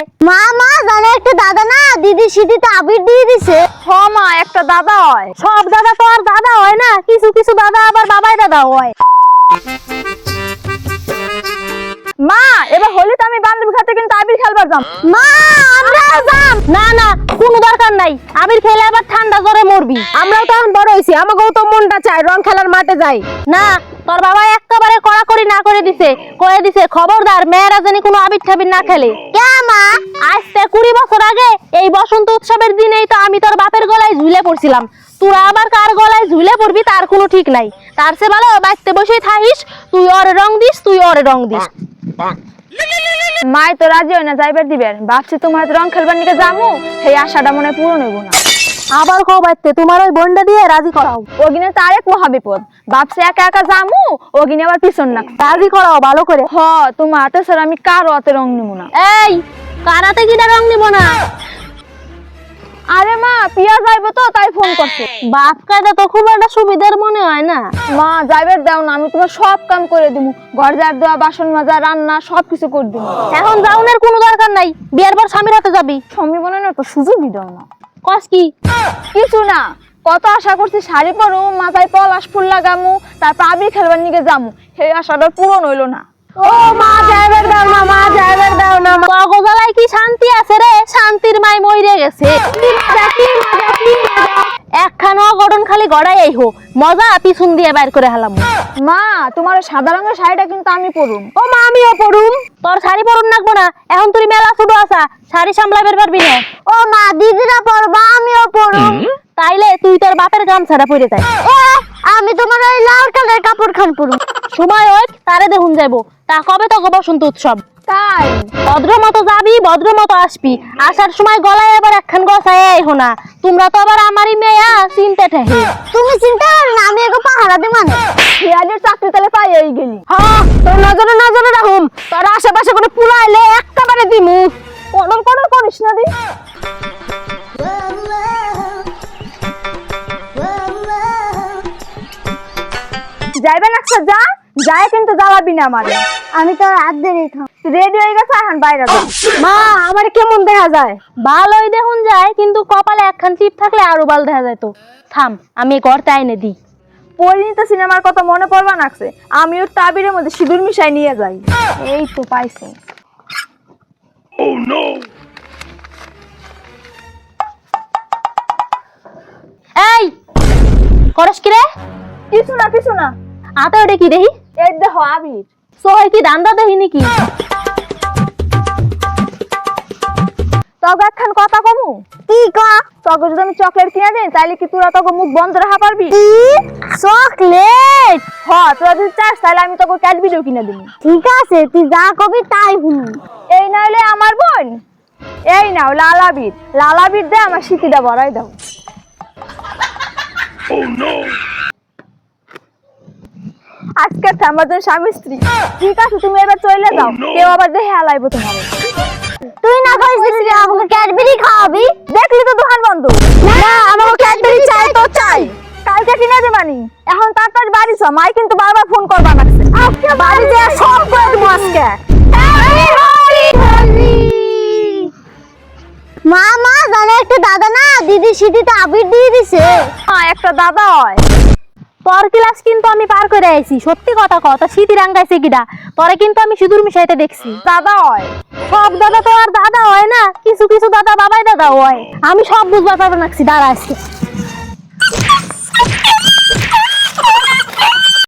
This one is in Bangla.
হয় মা মা জানে একটা দাদা না দিদি সিটিতে আবির দিয়ে দিছে। হ মা একটা দাদা হয়। সব দাদা তো আর দাদা হয় না কিছু কিছু দাদা আবার বাবাই দাদা হয়। মা এবার হোলিতে আমি বান্ধবী খাতে কিন্তু আবির খেলবার যাম। মা আমরা যাম। না না কোনো দরকার নাই। আবির খেলে আবার ঠান্ডা জ্বরে মরবি। আমরাও তো এখন বড় হইছি আমাকেও তো মনটা চায় রং খেলার মাঠে যাই। না তোর বাবা একেবারে কড়াকড়ি না করে দিছে কয়ে দিছে খবরদার মেয়েরা জানি কোনো আবির ঠাবির না খেলে। কে মা? আজ থেকে কুড়ি বছর আগে এই বসন্ত উৎসবের দিনেই তো আমি তোর বাপের গলায় ঝুলে পড়ছিলাম। তোরা আবার কার গলায় ঝুলে পড়বি তার কোনো ঠিক নাই। তার সে ভালো বাঁচতে বসেই থাকিস তুই ওর রং দিস তুই ওরে রং দিস। মাই তো রাজি হয় না যাইবার দিবেন। ভাবছি তোমার রং খেলবার নিকে যামু সেই আশাটা মনে হয় পূরণ হইব না। আবার কো বাড়তে তোমার ওই বোনটা দিয়ে রাজি করাও। ওগিনে তো আরেক মহাবিপদ। ভাবছি একা একা যামু ওগিনে আবার পিছন না। রাজি করাও ভালো করে। হ তোমার হাতে স্যার আমি কারও হাতে রং নিব না। এই কারাতে কিনা রং নিব না? আরে মা পিয়া যাইবো তো তাই ফোন করছে। বাপ তো খুব একটা সুবিধার মনে হয় না। মা যাইবার দাও না আমি তোমার সব কাম করে দিব ঘর ঝাড় দেওয়া বাসন মাজা রান্না সব কিছু করে দিব এখন যাওনের কোনো দরকার নাই বিয়ের পর স্বামীর হাতে যাবি। স্বামী বলে না তো সুযোগই দাও না। কস কি? কিছু না। কত আশা করছি শাড়ি পরু মাথায় পলাশ ফুল লাগামু তারপর আবির খেলবার নিকে যামু। সেই আশাটা পূরণ হইল না। ও মা যাইবার দাও না মা যাইবার দাও না কি শান্তি আছে রে? শান্তির মাই মইরে গেছে। গঠন খালি গড়াই আই হো মজা পিছন দিয়ে বাইর করে হালাম। মা তোমার ওই সাদা রঙের শাড়িটা কিন্তু আমি পরুম। ও মা আমিও পড়ুম তোর শাড়ি পরুন নাকবো না এখন তুই মেলা ছোট আসা শাড়ি সামলাইবার পারবি না। ও মা দিদিরা পরবা আমিও পড়ুম তাইলে তুই তোর বাপের গামছাটা পরে যাই। আমি তোমার ওই লাল কালার কাপড় খান পরুম। সময় হোক তারে দেখুন যাইবো। তা কবে তো বসন্ত উৎসব? তাই ভদ্র মতো যাবি ভদ্র মতো আসবি। আসার সময় গলায় আবার একখান গছায় আইহো না তোমরা তো আবার আমারই মেয়া চিনতে ঠেহে তুমি চিন্তা করো না আমি এগো পাহারা দি মানে শিয়ালের চাকরি তালে পাইয়াই গেলি। হ্যাঁ তোর নজরে নজরে রাখুম। তোর আশেপাশে কোনো পুলা এলে একেবারে দিমু। কদর কদর করিস না দি। যাইবেন একটা যা। যায় কিন্তু জ্বালাবি না আমারে। আমি তো রাত দেরি থাম রেডি হয়ে গেছে এখন বাইরে যা। মা আমার কেমন দেখা যায়? ভালোই দেখুন যায় কিন্তু কপালে একখান টিপ থাকলে আরও ভালো দেখা যায় তো থাম আমি ঘরতে আইনে দিই। পরিণীত সিনেমার কথা মনে পড়বা নাকছে আমি ওর তাবিরের মধ্যে সিঁদুর মিশাই নিয়ে যাই। এই তো পাইছি। এই করস কি রে? কিছু না কিছু না। আতে ওটা কি দেখি? এই দেখো আবির। সোহেল কি দান্দা দেখি নাকি কথা কমু? কি কা? যদি আমি চকলেট কিনে দিই তাহলে কি তোরা মুখ বন্ধ রাখা পারবি? কি? চকলেট? হ তোরা যদি চাস তাহলে আমি তোকে ক্যাডবিডিও কিনে দিবি ঠিক আছে তুই যা কবি তাই শুনি এই না হলে আমার বোন? এই নাও লালাবির লালাবির দে আমার স্মৃতিটা বড়াই দাও। আজকে আমাদের স্বামী স্ত্রী। ঠিক আছে তুমি এবার চলে যাও। কেউ আবার দেখে হালাইবো তোমার তুই না কইছিস যে আমাকে ক্যাডবেরি খাওয়াবি? দেখলি তো দোকান বন্ধ? না আমাকে ক্যাডবেরি চাই তো চাই। কালকে কিনে দেবানি এখন তাড়াতাড়ি বাড়ি চ মাই কিন্তু বারবার ফোন করবা লাগছে আজকে বাড়ি যে সব করে দেবো আজকে। মা মা জানে একটা দাদা না দিদি সিটিতে আবির দিয়ে দিছে। হ্যাঁ একটা দাদা হয়। পর ক্লাস কিন্তু আমি পার করে আইছি সত্যি কথা কথা সিঁতি রাঙ্গাইছে কিডা? পরে কিন্তু আমি সিঁদুর মিশাইতে দেখছি। দাদা হয়। সব দাদা তো আর দাদা হয় না কিছু কিছু দাদা বাবাই দাদা হয়। আমি সব বুঝবার পারব না দাঁড়া আজকে।